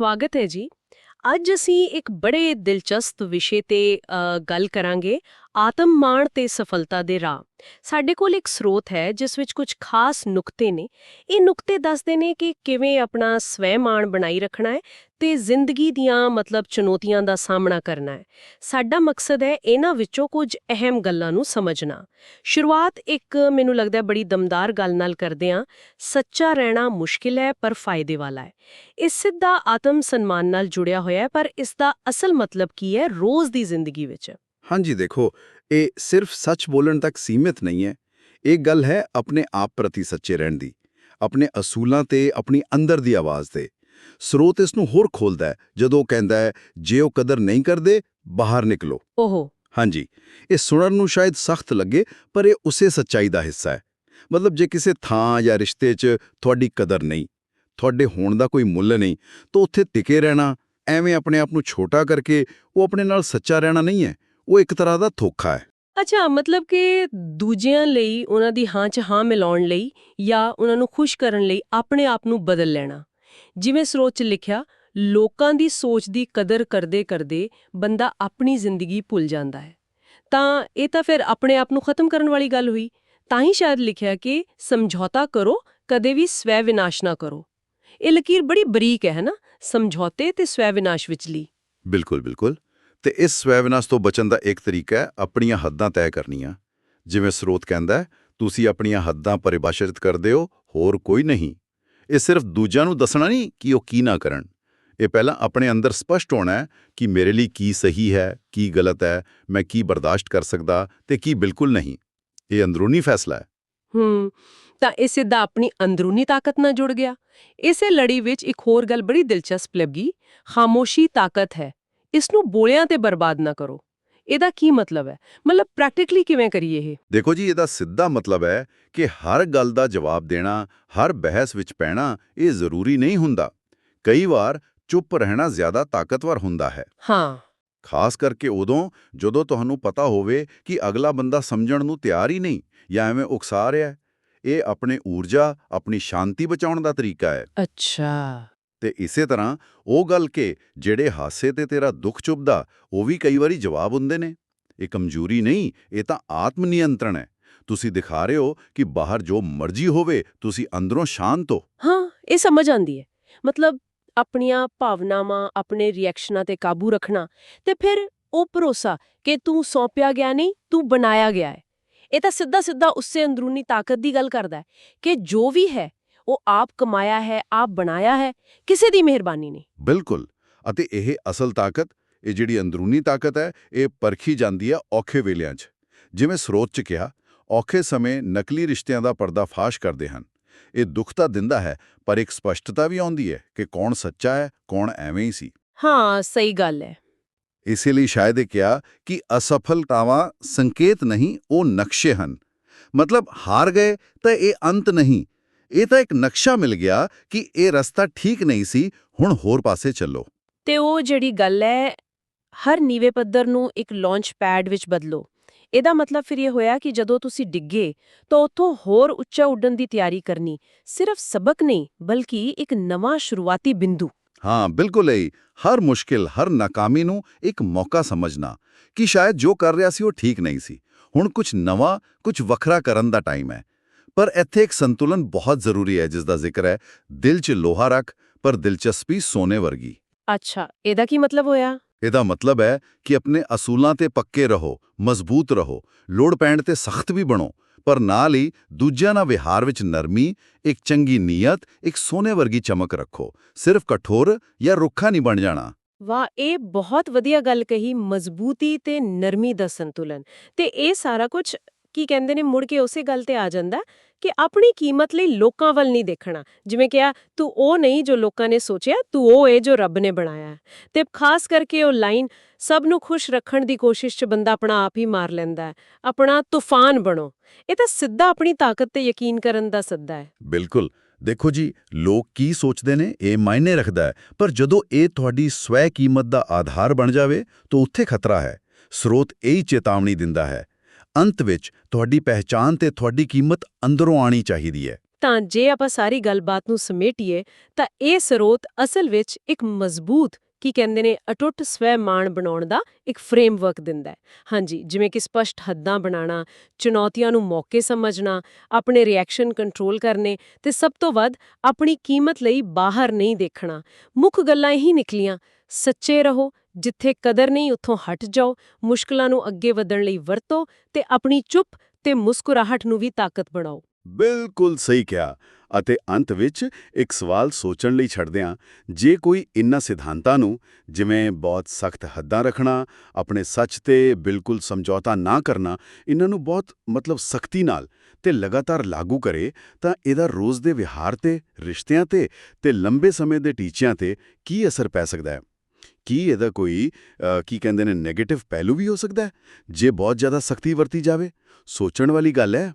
ਸਵਾਗਤ ਹੈ ਜੀ। ਅੱਜ ਅਸੀਂ ਇੱਕ ਬੜੇ ਦਿਲਚਸਪ ਵਿਸ਼ੇ ਤੇ ਗੱਲ ਕਰਾਂਗੇ ਆਤਮ ਮਾਣ ਤੇ ਸਫਲਤਾ ਦੇ ਰਾਹ। ਸਾਡੇ ਕੋਲ ਇੱਕ ਸਰੋਤ ਹੈ, ਜਿਸ ਵਿੱਚ ਕੁਝ ਖਾਸ ਨੁਕਤੇ ਨੇ। ਇਹ ਨੁਕਤੇ ਦੱਸਦੇ ਨੇ ਕਿ ਕਿਵੇਂ ਆਪਣਾ ਸਵੈ ਮਾਣ ਬਣਾਈ ਰੱਖਣਾ ਹੈ ਤੇ ਜ਼ਿੰਦਗੀ ਦੀਆਂ ਮਤਲਬ ਚੁਣੌਤੀਆਂ ਦਾ ਸਾਹਮਣਾ ਕਰਨਾ ਹੈ। ਸਾਡਾ ਮਕਸਦ ਹੈ ਇਹਨਾਂ ਵਿੱਚੋਂ ਕੁਝ ਅਹਿਮ ਗੱਲਾਂ ਨੂੰ ਸਮਝਣਾ। ਸ਼ੁਰੂਆਤ ਇੱਕ ਮੈਨੂੰ ਲੱਗਦਾ ਬੜੀ ਦਮਦਾਰ ਗੱਲ ਨਾਲ ਕਰਦੇ ਹਾਂ। ਸੱਚਾ ਰਹਿਣਾ ਮੁਸ਼ਕਿਲ ਹੈ, ਪਰ ਫਾਇਦੇ ਵਾਲਾ ਹੈ। ਇਹ ਸਿੱਧਾ ਆਤਮ ਸਨਮਾਨ ਨਾਲ ਜੁੜਿਆ ਹੋਇਆ ਹੈ, ਪਰ ਇਸ ਦਾ ਅਸਲ ਮਤਲਬ ਕੀ ਹੈ? ਰੋਜ਼ ਦੀ ਜ਼ਿੰਦਗੀ ਵਿੱਚ। ਹਾਂਜੀ, ਦੇਖੋ, ਇਹ ਸਿਰਫ ਸੱਚ ਬੋਲਣ ਤੱਕ ਸੀਮਿਤ ਨਹੀਂ ਹੈ। ਇਹ ਗੱਲ ਹੈ ਆਪਣੇ ਆਪ ਪ੍ਰਤੀ ਸੱਚੇ ਰਹਿਣ ਦੀ, ਆਪਣੇ ਅਸੂਲਾਂ ਤੇ, ਆਪਣੀ ਅੰਦਰ ਦੀ ਆਵਾਜ਼ ਤੇ। ਸਰੋਤ ਇਸ ਨੂੰ ਹੋਰ ਖੋਲਦਾ ਹੈ ਜਦੋਂ ਉਹ ਕਹਿੰਦਾ ਹੈ ਜੇ ਉਹ ਕਦਰ ਨਹੀਂ ਕਰਦੇ ਬਾਹਰ ਨਿਕਲੋ। ਓਹੋ। ਹਾਂਜੀ ਇਹ ਸੁਣਨ ਨੂੰ ਸ਼ਾਇਦ ਸਖਤ ਲੱਗੇ ਪਰ ਇਹ ਉਸੇ ਸੱਚਾਈ ਦਾ ਹਿੱਸਾ ਹੈ। ਮਤਲਬ ਜੇ ਕਿਸੇ ਥਾਂ ਜਾਂ ਰਿਸ਼ਤੇ 'ਚ ਤੁਹਾਡੀ ਕਦਰ ਨਹੀਂ ਤੁਹਾਡੇ ਹੋਣ ਦਾ ਕੋਈ ਮੁੱਲ ਨਹੀਂ ਤਾਂ ਉੱਥੇ ਟਿਕੇ ਰਹਿਣਾ ਐਵੇਂ ਆਪਣੇ ਆਪ ਨੂੰ ਛੋਟਾ ਕਰਕੇ ਉਹ ਆਪਣੇ ਨਾਲ ਸੱਚਾ ਰਹਿਣਾ ਨਹੀਂ ਹੈ ਉਹ ਇੱਕ ਤਰ੍ਹਾਂ ਦਾ ਧੋਖਾ ਹੈ। ਅੱਛਾ ਮਤਲਬ ਕਿ ਦੂਜਿਆਂ ਲਈ ਉਹਨਾਂ ਦੀ ਹਾਂ 'ਚ ਹਾਂ ਮਿਲਾਉਣ ਲਈ ਜਾਂ ਉਹਨਾਂ ਨੂੰ ਖੁਸ਼ ਕਰਨ ਲਈ ਆਪਣੇ ਆਪ ਨੂੰ ਬਦਲ ਲੈਣਾ। ਜਿਵੇਂ ਸਰੋਤ 'ਚ ਲਿਖਿਆ, ਲੋਕਾਂ ਦੀ ਸੋਚ ਦੀ ਕਦਰ ਕਰਦੇ ਕਰਦੇ ਬੰਦਾ ਆਪਣੀ ਜ਼ਿੰਦਗੀ ਭੁੱਲ ਜਾਂਦਾ ਹੈ। ਤਾਂ ਇਹ ਤਾਂ ਫਿਰ ਆਪਣੇ ਆਪ ਨੂੰ ਖਤਮ ਕਰਨ ਵਾਲੀ ਗੱਲ ਹੋਈ। ਤਾਂ ਹੀ ਸ਼ਾਇਦ ਲਿਖਿਆ ਕਿ ਸਮਝੌਤਾ ਕਰੋ, ਕਦੇ ਵੀ ਸਵੈ ਵਿਨਾਸ਼ ਨਾ ਕਰੋ। ਇਹ ਲਕੀਰ ਬੜੀ ਬਰੀਕ ਹੈ ਨਾ? ਸਮਝੌਤੇ ਤੇ ਸਵੈ ਵਿਨਾਸ਼ ਵਿਚਲੀ। ਬਿਲਕੁਲ ਬਿਲਕੁਲ। ਤੇ ਇਸ ਸਵੈ ਵਿਨਾਸ਼ ਤੋਂ ਬਚਣ ਦਾ ਇੱਕ ਤਰੀਕਾ ਹੈ, ਆਪਣੀਆਂ ਹੱਦਾਂ ਤੈਅ ਕਰਨੀਆਂ। ਜਿਵੇਂ ਸਰੋਤ ਕਹਿੰਦਾ ਤੁਸੀਂ ਆਪਣੀਆਂ ਹੱਦਾਂ ਪਰਿਭਾਸ਼ਿਤ ਕਰਦੇ ਹੋ, ਹੋਰ ਕੋਈ ਨਹੀਂ। ਇਹ ਸਿਰਫ ਦੂਜਿਆਂ ਨੂੰ ਦੱਸਣਾ ਨਹੀਂ ਕਿ ਉਹ ਕੀ ਨਾ ਕਰਨ। ਇਹ ਪਹਿਲਾਂ ਆਪਣੇ ਅੰਦਰ ਸਪਸ਼ਟ ਹੋਣਾ ਹੈ ਕਿ ਮੇਰੇ ਲਈ ਕੀ ਸਹੀ ਹੈ, ਕੀ ਗਲਤ ਹੈ, ਮੈਂ ਕੀ ਬਰਦਾਸ਼ਤ ਕਰ ਸਕਦਾ ਤੇ ਕੀ ਬਿਲਕੁਲ ਨਹੀਂ। ਇਹ ਅੰਦਰੂਨੀ ਫੈਸਲਾ ਹੈ। ਹੂੰ, ਤਾਂ ਇਹ ਸਿੱਧਾ ਆਪਣੀ ਅੰਦਰੂਨੀ ਤਾਕਤ ਨਾਲ ਜੁੜ ਗਿਆ। ਇਸੇ ਲੜੀ ਵਿੱਚ ਇੱਕ ਹੋਰ ਗੱਲ ਬੜੀ ਦਿਲਚਸਪ ਲੱਗੀ। ਖਾਮੋਸ਼ੀ ਤਾਕਤ ਹੈ। ਇਸ ਨੂੰ ਬੋਲਿਆਂ ਤੇ ਬਰਬਾਦ ਨਾ ਕਰੋ। ਇਹਦਾ ਕੀ ਮਤਲਬ ਹੈ? ਮਤਲਬ ਪ੍ਰੈਕਟੀਕਲੀ ਕਿਵੇਂ ਕਰੀਏ ਇਹ? ਦੇਖੋ ਜੀ ਇਹਦਾ ਸਿੱਧਾ ਮਤਲਬ ਹੈ ਕਿ ਹਰ ਗੱਲ ਦਾ ਜਵਾਬ ਦੇਣਾ ਹਰ ਬਹਿਸ ਵਿੱਚ ਪੈਣਾ ਇਹ ਜ਼ਰੂਰੀ ਨਹੀਂ ਹੁੰਦਾ। ਕਈ ਵਾਰ ਚੁੱਪ ਰਹਿਣਾ ਜ਼ਿਆਦਾ ਤਾਕਤਵਰ ਹੁੰਦਾ ਹੈ। ਹਾਂ। ਖਾਸ ਕਰਕੇ ਉਦੋਂ ਜਦੋਂ ਤੁਹਾਨੂੰ ਪਤਾ ਹੋਵੇ ਕਿ ਅਗਲਾ ਬੰਦਾ ਸਮਝਣ ਨੂੰ ਤਿਆਰ ਹੀ ਨਹੀਂ ਜਾਂ ਐਵੇਂ ਉਕਸਾ ਰਿਹਾ ਇਹ ਆਪਣੇ ਊਰਜਾ ਆਪਣੀ ਸ਼ਾਂਤੀ ਬਚਾਉਣ ਦਾ ਤਰੀਕਾ ਹੈ। ਅੱਛਾ। ਤੇ ਇਸੇ ਤਰ੍ਹਾਂ ਉਹ ਗੱਲ ਕਿ ਜਿਹੜੇ ਹਾਸੇ ਤੇ ਤੇਰਾ ਦੁੱਖ ਚੁੱਭਦਾ, ਉਹ ਵੀ ਕਈ ਵਾਰੀ ਜਵਾਬ ਹੁੰਦੇ ਨੇ। ਇਹ ਕਮਜ਼ੋਰੀ ਨਹੀਂ, ਇਹ ਤਾਂ ਆਤਮ ਨਿਯੰਤਰਣ ਹੈ। ਤੁਸੀਂ ਦਿਖਾ ਰਹੇ ਹੋ ਕਿ ਬਾਹਰ ਜੋ ਮਰਜ਼ੀ ਹੋਵੇ, ਤੁਸੀਂ ਅੰਦਰੋਂ ਸ਼ਾਂਤ ਹੋ। ਹਾਂ, ਇਹ ਸਮਝ ਆਂਦੀ ਹੈ। ਮਤਲਬ ਆਪਣੀਆਂ ਭਾਵਨਾਵਾਂ, ਆਪਣੇ ਰਿਐਕਸ਼ਨਾਂ ਤੇ ਕਾਬੂ ਰੱਖਣਾ ਤੇ ਫਿਰ ਉਹ ਭਰੋਸਾ ਕਿ ਤੂੰ ਸੌਂਪਿਆ ਗਿਆ ਨਹੀਂ, ਤੂੰ ਬਣਾਇਆ ਗਿਆ ਹੈ। ਇਹ ਤਾਂ ਸਿੱਧਾ ਸਿੱਧਾ ਉਸੇ ਅੰਦਰੂਨੀ ਤਾਕਤ ਦੀ ਗੱਲ ਕਰਦਾ ਹੈ ਕਿ ਜੋ ਵੀ ਹੈ ਉਹ ਆਪ ਕਮਾਇਆ ਹੈ ਆਪ ਬਣਾਇਆ ਹੈ ਕਿਸੇ ਦੀ ਮਿਹਰਬਾਨੀ ਨਹੀਂ। ਬਿਲਕੁਲ। ਅਤੇ ਇਹ ਅਸਲ ਤਾਕਤ ਇਹ ਜਿਹੜੀ ਅੰਦਰੂਨੀ ਤਾਕਤ ਹੈ ਇਹ ਪਰਖੀ ਜਾਂਦੀ ਹੈ ਔਖੇ ਵੇਲਿਆਂ 'ਚ। ਜਿਵੇਂ ਸਰੋਤ 'ਚ ਕਿਹਾ ਔਖੇ ਸਮੇਂ ਨਕਲੀ ਰਿਸ਼ਤਿਆਂ ਦਾ ਪਰਦਾਫਾਸ਼ ਕਰਦੇ ਹਨ। ਇਹ ਦੁੱਖ ਤਾਂ ਦਿੰਦਾ ਹੈ ਪਰ ਇੱਕ ਸਪਸ਼ਟਤਾ ਵੀ ਆਉਂਦੀ ਹੈ ਕਿ ਕੌਣ ਸੱਚਾ ਹੈ ਕੌਣ ਐਵੇਂ ਹੀ ਸੀ। ਹਾਂ ਸਹੀ ਗੱਲ ਹੈ। ਇਸੇ ਲਈ ਸ਼ਾਇਦ ਇਹ ਕਿਹਾ ਕਿ ਅਸਫਲਤਾਵਾਂ ਸੰਕੇਤ ਨਹੀਂ ਉਹ ਨਕਸ਼ੇ ਹਨ। ਮਤਲਬ ਹਾਰ ਗਏ ਤਾਂ ਇਹ ਅੰਤ ਨਹੀਂ ਇਹ ਤਾਂ ਇੱਕ ਨਕਸ਼ਾ ਮਿਲ ਗਿਆ ਕਿ ਇਹ ਰਸਤਾ ਠੀਕ ਨਹੀਂ ਸੀ ਹੁਣ ਹੋਰ ਪਾਸੇ ਚੱਲੋ। ਤੇ ਉਹ ਜਿਹੜੀ ਗੱਲ ਹੈ ਹਰ ਨੀਵੇਂ ਪੱਧਰ ਨੂੰ ਇੱਕ ਲਾਂਚ ਪੈਡ ਵਿੱਚ ਬਦਲੋ। ਇਹਦਾ ਮਤਲਬ ਫਿਰ ਇਹ ਹੋਇਆ ਕਿ ਜਦੋਂ ਤੁਸੀਂ ਡਿੱਗੇ ਤਾਂ ਉੱਥੋਂ ਹੋਰ ਉੱਚਾ ਉੱਡਣ ਦੀ ਤਿਆਰੀ ਕਰਨੀ ਸਿਰਫ ਸਬਕ ਨਹੀਂ ਬਲਕਿ ਇੱਕ ਨਵਾਂ ਸ਼ੁਰੂਆਤੀ ਬਿੰਦੂ। ਹਾਂ ਬਿਲਕੁਲ ਹੀ ਹਰ ਮੁਸ਼ਕਿਲ ਹਰ ਨਾਕਾਮੀ ਨੂੰ ਇੱਕ ਮੌਕਾ ਸਮਝਣਾ ਕਿ ਸ਼ਾਇਦ ਜੋ ਕਰ ਰਿਹਾ ਸੀ ਉਹ ਠੀਕ ਨਹੀਂ ਸੀ। ਹੁਣ ਕੁਝ ਨਵਾਂ ਕੁਝ ਵੱਖਰਾ ਕਰਨ ਦਾ ਟਾਈਮ ਹੈ। ਪਰ ਇੱਥੇ ਇੱਕ ਸੰਤੁਲਨ ਬਹੁਤ ਜ਼ਰੂਰੀ ਹੈ ਜਿਸ ਦਾ ਜ਼ਿਕਰ ਹੈ ਦਿਲ 'ਚ ਲੋਹਾ ਰੱਖ ਪਰ ਦਿਲਚਸਪੀ ਸੋਨੇ ਵਰਗੀ। ਅੱਛਾ ਇਹਦਾ ਕੀ ਮਤਲਬ ਹੋਇਆ? ਇਹਦਾ ਮਤਲਬ ਹੈ ਕਿ ਆਪਣੇ ਅਸੂਲਾਂ ਤੇ ਪੱਕੇ ਰਹੋ ਮਜ਼ਬੂਤ ਰਹੋ ਲੋੜ ਪੈਣ ਤੇ ਸਖਤ ਵੀ ਬਣੋ ਪਰ ਨਾਲ ਹੀ ਦੂਜਿਆਂ ਨਾਲ ਵਿਹਾਰ ਵਿੱਚ ਨਰਮੀ ਇੱਕ ਚੰਗੀ ਨੀਅਤ ਇੱਕ ਸੋਨੇ ਵਰਗੀ ਚਮਕ ਰੱਖੋ ਸਿਰਫ ਕਠੋਰ ਜਾਂ ਰੁੱਖਾ ਨਹੀਂ ਬਣ ਜਾਣਾ। ਵਾਹ ਇਹ ਬਹੁਤ ਵਧੀਆ ਗੱਲ ਕਹੀ ਮਜ਼ਬੂਤੀ ਤੇ ਨਰਮੀ ਦਾ ਸੰਤੁਲਨ। ਤੇ ਇਹ ਸਾਰਾ ਕੁਝ ਕੀ ਕਹਿੰਦੇ ਨੇ, ਮੁੜ ਕੇ ਉਸੇ ਗੱਲ ਤੇ ਆ ਜਾਂਦਾ ਕਿ ਆਪਣੀ ਕੀਮਤ ਲਈ ਲੋਕਾਂ ਵੱਲ ਨਹੀਂ ਦੇਖਣਾ। ਜਿਵੇਂ ਕਿਹਾ, ਤੂੰ ਉਹ ਨਹੀਂ ਜੋ ਲੋਕਾਂ ਨੇ ਸੋਚਿਆ, ਤੂੰ ਉਹ ਏ ਜੋ ਰੱਬ ਨੇ ਬਣਾਇਆ ਹੈ। ਤੇ ਖਾਸ ਕਰਕੇ ਉਹ ਲਾਈਨ, ਸਭ ਨੂੰ ਖੁਸ਼ ਰੱਖਣ ਦੀ ਕੋਸ਼ਿਸ਼ 'ਚ ਬੰਦਾ ਆਪਣਾ ਆਪ ਹੀ ਮਾਰ ਲੈਂਦਾ ਹੈ। ਆਪਣਾ ਤੂਫਾਨ ਬਣੋ। ਇਹ ਤਾਂ ਸਿੱਧਾ ਆਪਣੀ ਤਾਕਤ ਤੇ ਯਕੀਨ ਕਰਨ ਦਾ ਸੱਦਾ ਹੈ। ਬਿਲਕੁਲ। ਦੇਖੋ ਜੀ, ਲੋਕ ਕੀ ਸੋਚਦੇ ਨੇ, ਇਹ ਮਾਇਨੇ ਰੱਖਦਾ ਹੈ। ਪਰ ਜਦੋਂ ਇਹ ਤੁਹਾਡੀ ਸਵੈ ਕੀਮਤ ਦਾ ਆਧਾਰ ਬਣ ਜਾਵੇ, ਤਾਂ ਉੱਥੇ ਖਤਰਾ ਹੈ। ਸਰੋਤ ਇਹ ਹੀ ਚੇਤਾਵਨੀ ਦਿੰਦਾ ਹੈ ਅੰਤ ਵਿੱਚ ਤੁਹਾਡੀ ਪਹਿਚਾਨ ਤੇ ਤੁਹਾਡੀ ਕੀਮਤ ਅੰਦਰੋਂ ਆਣੀ ਚਾਹੀਦੀ ਹੈ। ਤਾਂ ਜੇ ਆਪਾਂ ਸਾਰੀ ਗੱਲਬਾਤ ਨੂੰ ਸਮੇਟੀਏ, ਤਾਂ ਇਹ ਸਰੋਤ ਅਸਲ ਵਿੱਚ ਇੱਕ ਮਜ਼ਬੂਤ, ਕੀ ਕਹਿੰਦੇ ਨੇ, ਅਟੁੱਟ ਸਵੈ ਮਾਣ ਬਣਾਉਣ ਦਾ ਇੱਕ ਫਰੇਮਵਰਕ ਦਿੰਦਾ ਹੈ। ਹਾਂਜੀ, ਜਿਵੇਂ ਕਿ ਸਪਸ਼ਟ ਹੱਦਾਂ ਬਣਾਉਣਾ, ਚੁਣੌਤੀਆਂ ਨੂੰ ਮੌਕੇ ਸਮਝਣਾ, ਆਪਣੇ ਰਿਐਕਸ਼ਨ ਕੰਟਰੋਲ ਕਰਨੇ ਤੇ ਸਭ ਤੋਂ ਵੱਧ ਆਪਣੀ ਕੀਮਤ ਲਈ ਬਾਹਰ ਨਹੀਂ ਦੇਖਣਾ। ਮੁੱਖ ਗੱਲਾਂ ਇਹੀ ਨਿਕਲੀਆਂ, ਸੱਚੇ ਰਹੋ ਜਿੱਥੇ ਕਦਰ ਨਹੀਂ, ਉੱਥੋਂ ਹਟ ਜਾਓ, ਮੁਸ਼ਕਲਾਂ ਨੂੰ ਅੱਗੇ ਵਧਣ ਲਈ ਵਰਤੋ ਤੇ ਆਪਣੀ ਚੁੱਪ ਤੇ ਮੁਸਕਰਾਹਟ ਨੂੰ ਵੀ ਤਾਕਤ ਬਣਾਓ। ਬਿਲਕੁਲ ਸਹੀ ਕਿਹਾ ਅਤੇ ਅੰਤ ਵਿੱਚ ਇੱਕ ਸਵਾਲ ਸੋਚਣ ਲਈ ਛੱਡਦਿਆਂ, ਜੇ ਕੋਈ ਇਨ੍ਹਾਂ ਸਿਧਾਂਤਾਂ ਨੂੰ, ਜਿਵੇਂ ਬਹੁਤ ਸਖਤ ਹੱਦਾਂ ਰੱਖਣਾ, ਆਪਣੇ ਸੱਚ ਤੇ ਬਿਲਕੁਲ ਸਮਝੌਤਾ ਨਾ ਕਰਨਾ ਇਹਨਾਂ ਨੂੰ ਬਹੁਤ ਮਤਲਬ ਸਖਤੀ ਨਾਲ ਤੇ ਲਗਾਤਾਰ ਲਾਗੂ ਕਰੇ, ਤਾਂ ਇਹਦਾ ਰੋਜ਼ ਦੇ ਵਿਹਾਰ ਤੇ, ਰਿਸ਼ਤਿਆਂ ਤੇ ਤੇ ਲੰਬੇ ਸਮੇਂ ਦੇ ਟੀਚਿਆਂ ਤੇ ਕੀ ਅਸਰ ਪੈ ਸਕਦਾ ਹੈ? ਕੀ ਇਹਦਾ ਕੋਈ ਕੀ ਕਹਿੰਦੇ ਨੇ 네ਗੇਟਿਵ ਪਹਿਲੂ ਵੀ ਹੋ ਸਕਦਾ ਹੈ? ਜੇ ਬਹੁਤ ਜ਼ਿਆਦਾ ਸਖਤੀ ਵਰਤੀ ਜਾਵੇ, ਸੋਚਣ ਵਾਲੀ ਗੱਲ ਹੈ।